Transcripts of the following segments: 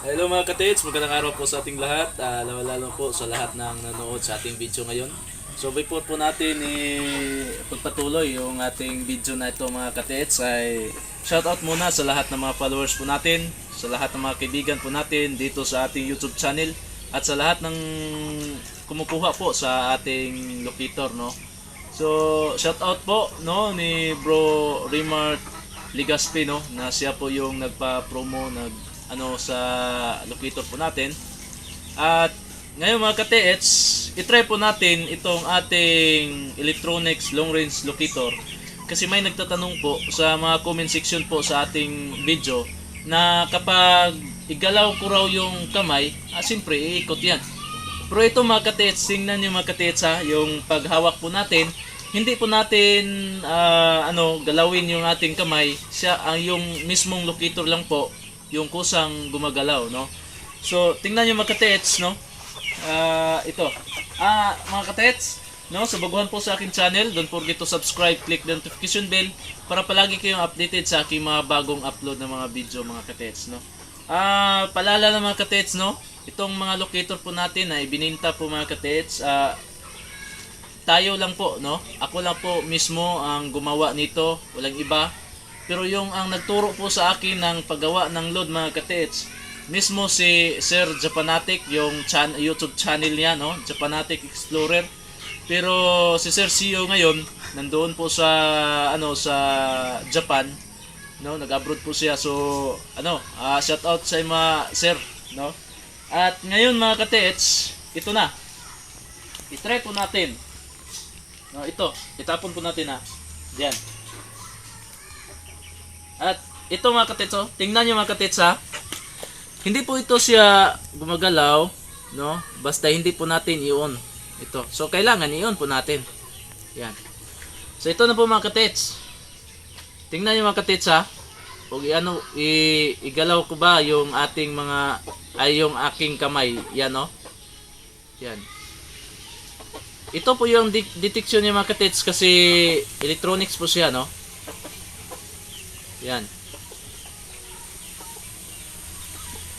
Hello mga katits, magandang araw po sa ating lahat. Uh, lalo po sa lahat ng nanood sa ating video ngayon. So before po natin ipagpatuloy yung ating video na ito mga katits ay shoutout muna sa lahat ng mga followers po natin, sa lahat ng mga kaibigan po natin dito sa ating YouTube channel at sa lahat ng kumukuha po sa ating locator no. So shoutout po no ni Bro Rimart Ligaspi no na siya po yung nagpa-promo nag ano sa locator po natin. At ngayon mga ka-TH, itry po natin itong ating electronics long range locator kasi may nagtatanong po sa mga comment section po sa ating video na kapag igalaw ko raw yung kamay, ah, siyempre iikot yan. Pero ito mga ka-TH, tingnan nyo mga ka-TH ha, yung paghawak po natin, hindi po natin ah, ano galawin yung ating kamay, siya ang yung mismong locator lang po yung kusang gumagalaw, no? So, tingnan nyo mga katets, no? Ah, ito. Ah, mga katets, no? So, baguhan po sa aking channel, don't forget to subscribe, click the notification bell para palagi kayong updated sa aking mga bagong upload ng mga video, mga katets, no? Ah, palala na mga katets, no? Itong mga locator po natin ay bininta po mga katets. Ah, tayo lang po, no? Ako lang po mismo ang gumawa nito, walang iba. Pero yung ang nagturo po sa akin ng paggawa ng load mga katets, mismo si Sir Japanatic, yung chan YouTube channel niya, no? Japanatic Explorer. Pero si Sir CEO ngayon, nandoon po sa ano sa Japan, no? Nag-abroad po siya. So, ano, ah, shout out sa mga sir, no? At ngayon mga katets, ito na. I-try po natin. No, ito, itapon po natin ha. Diyan. At ito mga katits, oh, tingnan nyo mga katits ha. Hindi po ito siya gumagalaw, no? Basta hindi po natin i-on ito. So kailangan i-on po natin. Yan. So ito na po mga katits. Tingnan nyo mga katits ha. Huwag i-ano, i- igalaw ko ba yung ating mga, ay yung aking kamay. Yan no? Yan. Ito po yung de- detection niya mga katits kasi electronics po siya no? Yan.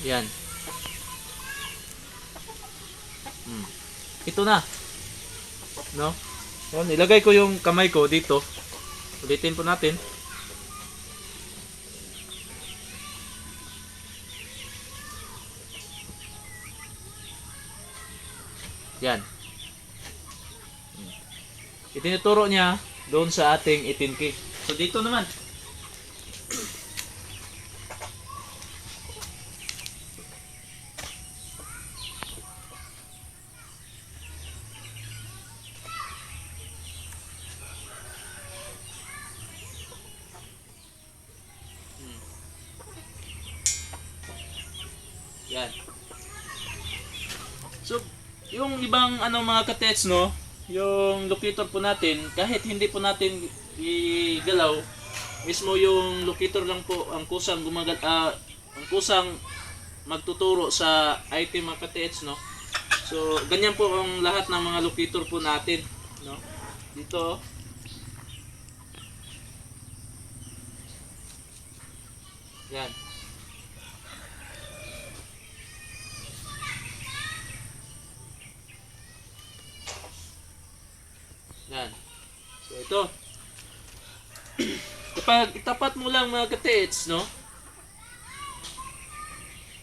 Yan. Hmm. Ito na. No? Yan, ilagay ko yung kamay ko dito. Ulitin po natin. Yan. Hmm. Itinuturo niya doon sa ating 18K. So dito naman, Yan. So, yung ibang ano mga katets no, yung locator po natin, kahit hindi po natin igalaw, mismo yung locator lang po ang kusang gumagal ah, ang kusang magtuturo sa item mga katets no. So, ganyan po ang lahat ng mga locator po natin, no. Dito, yan. Yan. So ito. Kapag itapat mo lang mga katits, no?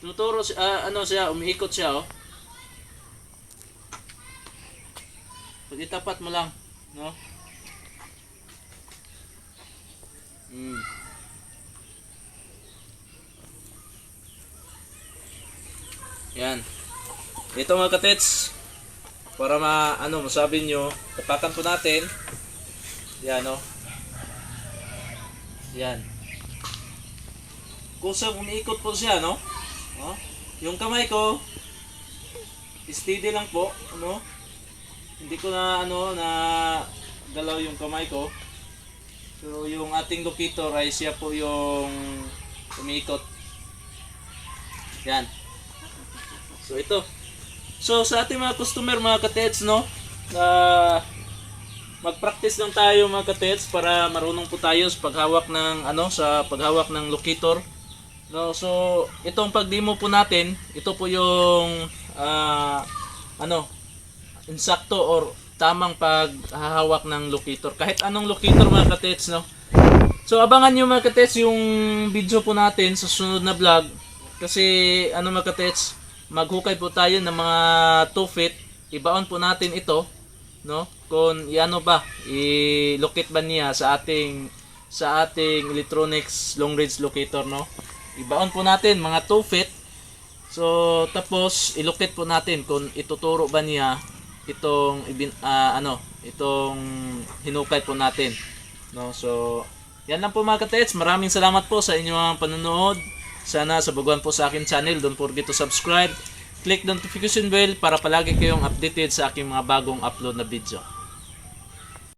Tuturo si ah, ano siya, umiikot siya, oh. Pag itapat mo lang, no? Mm. Yan. Ito mga katits, para ma ano masabi nyo tapakan po natin. Yan no yan. Kung sa umiikot po siya no? Oh, yung kamay ko steady lang po ano? Hindi ko na ano na galaw yung kamay ko. Pero yung ating locator ay siya po yung umiikot. Yan. So ito So sa ating mga customer mga katets no, na mag-practice lang tayo mga katets para marunong po tayo sa paghawak ng ano sa paghawak ng locator. No, so itong pag-demo po natin, ito po yung ah, ano, insakto or tamang paghahawak ng locator. Kahit anong locator mga katets, no? So abangan nyo mga katets yung video po natin sa sunod na vlog. Kasi ano mga katets, maghukay po tayo ng mga 2 feet. Ibaon po natin ito, no? Kung iano ba, i-locate ba niya sa ating sa ating electronics long range locator, no? Ibaon po natin mga 2 feet. So tapos ilocate po natin kung ituturo ba niya itong ah, ano, itong hinukay po natin. No? So yan lang po mga katets. Maraming salamat po sa inyong panonood. Sana sabaguan po sa akin channel. Don't forget to subscribe. Click the notification bell para palagi kayong updated sa aking mga bagong upload na video.